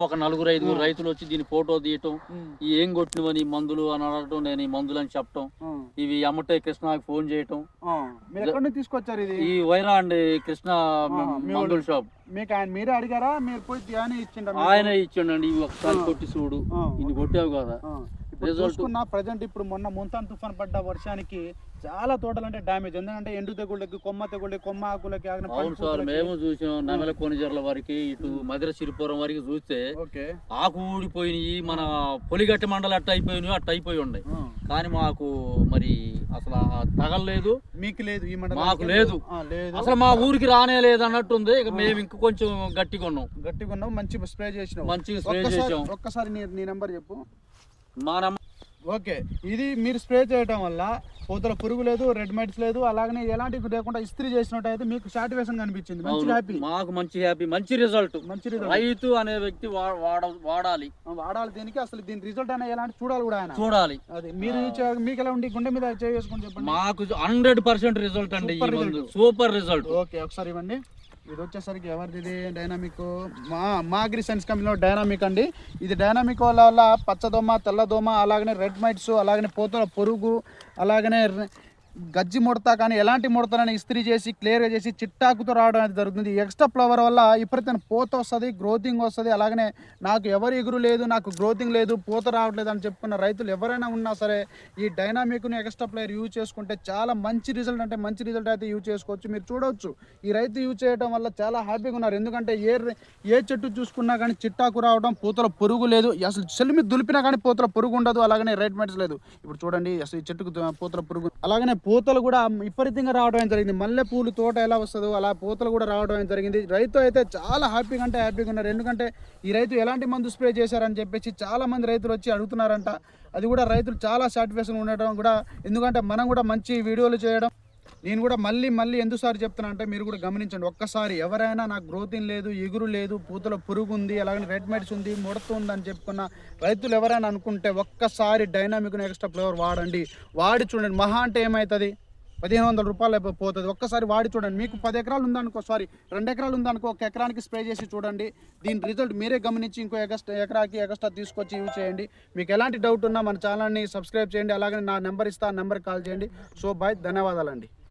ఒక నలుగురు ఐదుగురు రైతులు వచ్చి దీని ఫోటో తీయటం ఈ ఏం కొట్టినవని మందులు అని అనడం నేను ఈ మందులు అని చెప్పటం ఇవి అమ్మటే కృష్ణకి ఫోన్ చేయటం. తీసుకొచ్చారు ఇది? ఈ వైరా అండి కృష్ణ మందుల షాప్. మీకు ఆయన మీరే అడిగారా? మీరు పోయి ఇచ్చిండ్రా మీకు? ఆయన ఇచ్చిండండి ఇవి ఒకసారి. కొట్టి చూడు. ఇన్ని కొట్టావు కదా. ఇప్పుడు చూసుకున్న ప్రజెంట్ ఇప్పుడు మొన్న ముంతాన్ తుఫాన్ పడ్డ వర్షానికి చాలా తోటలు అంటే డ్యామేజ్ ఎందుకంటే ఎండు తెగుళ్ళకి కొమ్మ తెగుళ్ళకి కొమ్మ ఆకులకి అవును సార్ మేము చూసాం నమల కొనిజర్ల వరకు ఇటు మధుర సిరిపురం వరకు చూస్తే ఆకు ఊడిపోయినాయి మన పొలిగట్టి మండలం అట్ట అయిపోయినాయి అట్ట అయిపోయి ఉన్నాయి కానీ మాకు మరి అసలు తగలలేదు. మీకు లేదు ఈ మండలం మాకు లేదు. అసలు మా ఊరికి రానే లేదు అన్నట్టుంది ఇక మేము ఇంక కొంచెం గట్టిగా ఉన్నాం. గట్టిగా ఉన్నావు మంచి స్ప్రే చేసినావు మంచిగా స్ప్రే చేసాం. ఒక్కసారి నీ నెంబర్ చెప్పు. మా నమ్మ ఓకే. ఇది మీరు స్ప్రే చేయడం వల్ల పూతల పురుగు లేదు రెడ్ మైట్స్ లేదు అలాగనే ఎలాంటి లేకుండా ఇస్త్రీ చేసినట్టు అయితే మీకు సాటిస్ఫాక్షన్ కనిపించింది. మంచి. హ్యాపీ మాకు మంచి హ్యాపీ మంచి రిజల్ట్ మంచి రిజల్ట్ రైతు అనే వ్యక్తి వాడాలి. వాడాలి దీనికి. అసలు దీని రిజల్ట్ అనేది ఎలాంటి చూడాలి కూడా ఆయన. చూడాలి. అది మీరు మీకు ఎలా ఉండి గుండె మీద చేసుకొని చెప్పండి. మాకు హండ్రెడ్ పర్సెంట్ రిజల్ట్ అండి. సూపర్ రిజల్ట్ ఓకే ఒకసారి ఇవ్వండి. ఇది వచ్చేసరికి ఎవరిది ఇది డైనామిక్ మా మా అగ్రి సైన్స్ కంపెనీలో డైనామిక్ అండి. ఇది డైనామిక్ వల్ల వల్ల పచ్చదోమ తెల్లదోమ అలాగనే రెడ్ మైట్స్ అలాగనే పోతుల పొరుగు అలాగనే గజ్జి ముడత కానీ ఎలాంటి ముడతలని ఇస్త్రీ చేసి క్లియర్గా చేసి చిట్టాకుతో రావడం అనేది జరుగుతుంది. ఎక్స్ట్రా ఫ్లవర్ వల్ల ఇప్పటికైనా పూత వస్తుంది గ్రోతింగ్ వస్తుంది. అలాగనే నాకు ఎవరు ఎగురు లేదు నాకు గ్రోతింగ్ లేదు పూత రావట్లేదు అని చెప్పుకున్న రైతులు ఎవరైనా ఉన్నా సరే ఈ డైనామిక్ను ఎక్స్ట్రా ఫ్లవర్ యూజ్ చేసుకుంటే చాలా మంచి రిజల్ట్ అంటే మంచి రిజల్ట్ అయితే యూజ్ చేసుకోవచ్చు. మీరు చూడవచ్చు ఈ రైతు యూజ్ చేయడం వల్ల చాలా హ్యాపీగా ఉన్నారు. ఎందుకంటే ఏ ఏ చెట్టు చూసుకున్నా కానీ చిట్టాకు రావడం పూతల పురుగు లేదు. అసలు చెల్లిమి దులిపినా కానీ పూతల పురుగు ఉండదు. అలాగనే రైట్ మెట్స్ లేదు. ఇప్పుడు చూడండి అసలు ఈ చెట్టుకు పూతల పురుగు అలాగనే పూతలు కూడా విపరీతంగా రావడం జరిగింది. మల్లె పూలు తోట ఎలా వస్తుందో అలా పూతలు కూడా రావడం జరిగింది. రైతు అయితే చాలా హ్యాపీగా అంటే హ్యాపీగా ఉన్నారు. ఎందుకంటే ఈ రైతు ఎలాంటి మందు స్ప్రే చేశారని చెప్పేసి చాలా మంది రైతులు వచ్చి అడుగుతున్నారంట. అది కూడా రైతులు చాలా సాటిస్ఫాక్షన్ ఉండడం కూడా ఎందుకంటే మనం కూడా మంచి వీడియోలు చేయడం నేను కూడా మళ్ళీ మళ్ళీ ఎందుసారి చెప్తున్నా అంటే మీరు కూడా గమనించండి. ఒక్కసారి ఎవరైనా నాకు గ్రోతిన్ లేదు ఎగురు లేదు పూతలో పురుగు ఉంది అలాగే రెడ్ మెడ్స్ ఉంది ముడత ఉంది అని చెప్పుకున్న రైతులు ఎవరైనా అనుకుంటే ఒక్కసారి డైనామిక్ ఎక్స్ట్రా ఫ్లేవర్ వాడండి. వాడి చూడండి మహా అంటే ఏమవుతుంది పదిహేను వందల రూపాయలు పోతుంది. ఒక్కసారి వాడి చూడండి. మీకు పది ఎకరాలు ఉందనుకో సారీ రెండు ఎకరాలు ఉందనుకో ఒక ఎకరానికి స్ప్రే చేసి చూడండి. దీని రిజల్ట్ మీరే గమనించి ఇంకో ఎక్స్ట్రా ఎకరాకి ఎక్స్ట్రా తీసుకొచ్చి యూజ్ చేయండి. మీకు ఎలాంటి డౌట్ ఉన్నా మన ఛానల్ని సబ్స్క్రైబ్ చేయండి. అలాగే నా నెంబర్ ఇస్తా ఆ నెంబర్కి కాల్ చేయండి. సో బాయ్ ధన్యవాదాలండి.